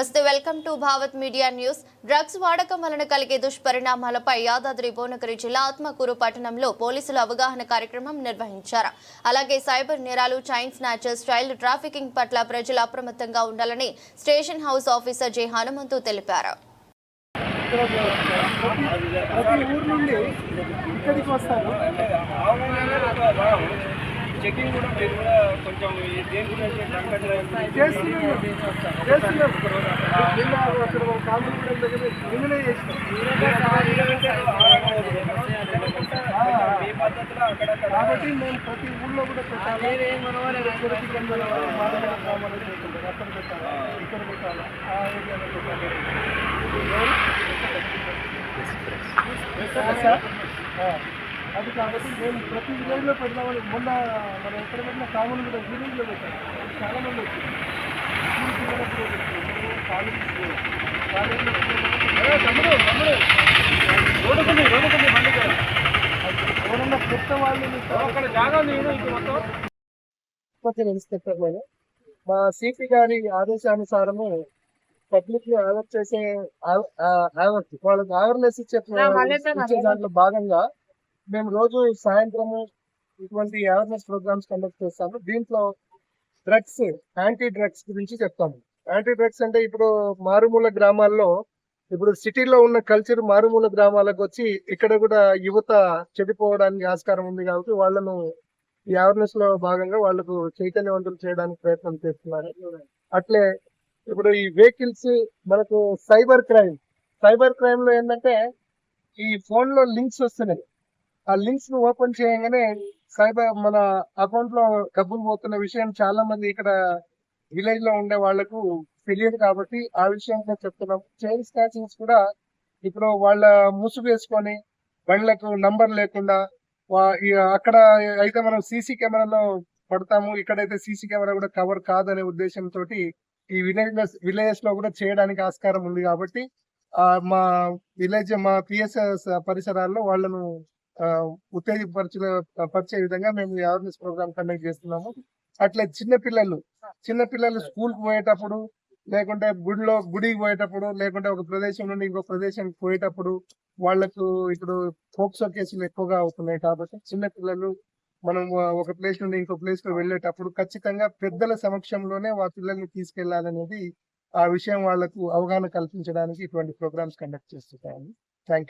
నమస్తే welcome to Bhavat media news. Drugs వాడకం వలన కలిగే దుష్పరిణామాలపై యాదాద్రి భువనగిరి జిల్లా ఆత్మకూరు పట్టణంలో పోలీసులు అవగాహన కార్యక్రమం నిర్వహించారు. అలాగే సైబర్ నేరాలు చైన్ స్నాచర్స్ చైల్డ్ ట్రాఫికింగ్ పట్ల ప్రజలు అప్రమత్తంగా ఉండాలని station house officer J Hanumanthu తెలిపారు. ప్రతి ఊరు నుండి ఇక్కడికి వస్తారు. చెకింగ్ కూడా మీరు కూడా కొంచెం దేని గురించి కాబట్టి మేము ప్రతి ఊళ్ళో కూడా పెట్టాలి. అక్కడ పెట్టాలి. ఇక్కడ పెట్టాలి. ఆ ఏరియాలో పెట్టాలి. సార్? అది కాబట్టి మేము ప్రతి విలేజ్లో పెడదామని మొన్న మనం ఎక్కడ పెట్టిన కామన్ కూడా విలేజ్లో పెట్టాం చాలా మంది వచ్చింది స్కూల్ పిల్లలకు పెట్టాము కాలేజ్ కాలేజీలో తమ్ముడు తమ్ముడు. రోడ్డుకుంది రోడ్డుకుంది బండి కూడా ఎవరన్నా కొత్త వాళ్ళు అక్కడ జాగా ఉంది చూడు ఇది మొత్తం? ఉత్పత్తి ఇన్స్పెక్టర్ నేను మా సిపి గారి ఆదేశానుసారము పబ్లిక్ని అలర్ట్ చేసే వాళ్ళకి అవేర్నెస్ ఇచ్చే దాంట్లో భాగంగా మేము రోజు సాయంత్రము ఇటువంటి అవేర్నెస్ ప్రోగ్రామ్స్ కండక్ట్ చేస్తాము. దీంట్లో డ్రగ్స్ యాంటీ డ్రగ్స్ గురించి చెప్తాము. యాంటీ డ్రగ్స్ అంటే ఇప్పుడు మారుమూల గ్రామాల్లో ఇప్పుడు సిటీలో ఉన్న కల్చర్ మారుమూల గ్రామాలకు వచ్చి ఇక్కడ కూడా యువత చెడిపోవడానికి ఆస్కారం ఉంది కాబట్టి వాళ్ళను ఈ అవేర్నెస్లో భాగంగా వాళ్ళకు చైతన్యవంతులు చేయడానికి ప్రయత్నం చేస్తున్నారు. అట్లే ఇప్పుడు ఈ వెహికల్స్ మనకు సైబర్ క్రైమ్ సైబర్ క్రైమ్లో ఏంటంటే ఈ ఫోన్లో లింక్స్ వస్తున్నాయి. ఆ లింక్స్ను ఓపెన్ చేయగానే సైబర్ మన అకౌంట్లో డబ్బులు పోతున్న విషయం చాలా మంది ఇక్కడ విలేజ్లో ఉండే వాళ్ళకు తెలియదు కాబట్టి ఆ విషయం చెప్తున్నాం. చైన్ స్నాచింగ్స్ కూడా ఇప్పుడు వాళ్ళ ముసుగు వేసుకొని బండ్లకు నంబర్ లేకుండా అక్కడ అయితే మనం సీసీ కెమెరాలో పడతాము. ఇక్కడైతే సీసీ కెమెరా కూడా కవర్ కాదనే ఉద్దేశంతో ఈ విలేజ్ విలేజెస్లో కూడా చేయడానికి ఆస్కారం ఉంది కాబట్టి ఆ మా విలేజ్ మా పిఎస్ఎస్ పరిసరాల్లో వాళ్ళను ఆ, పరిచే విధంగా మేము ఈ అవేర్నెస్ ప్రోగ్రామ్ కండక్ట్ చేస్తున్నాము. అట్లే చిన్న పిల్లలు చిన్న పిల్లలు స్కూల్ పోయేటప్పుడు లేకుంటే గుడిలో గుడికి పోయేటప్పుడు లేకుంటే ఒక ప్రదేశం నుండి ఇంకో ప్రదేశానికి పోయేటప్పుడు వాళ్ళకు ఇప్పుడు పోక్సో కేసులు ఎక్కువగా అవుతున్నాయి కాబట్టి చిన్న పిల్లలు మనం ఒక ప్లేస్ నుండి ఇంకో ప్లేస్కు వెళ్ళేటప్పుడు ఖచ్చితంగా పెద్దల సమక్షంలోనే వా పిల్లల్ని తీసుకెళ్ళాలనేది ఆ విషయం వాళ్ళకు అవగాహన కల్పించడానికి ఇటువంటి ప్రోగ్రామ్స్ కండక్ట్ చేస్తుంటాము థ్యాంక్ యూ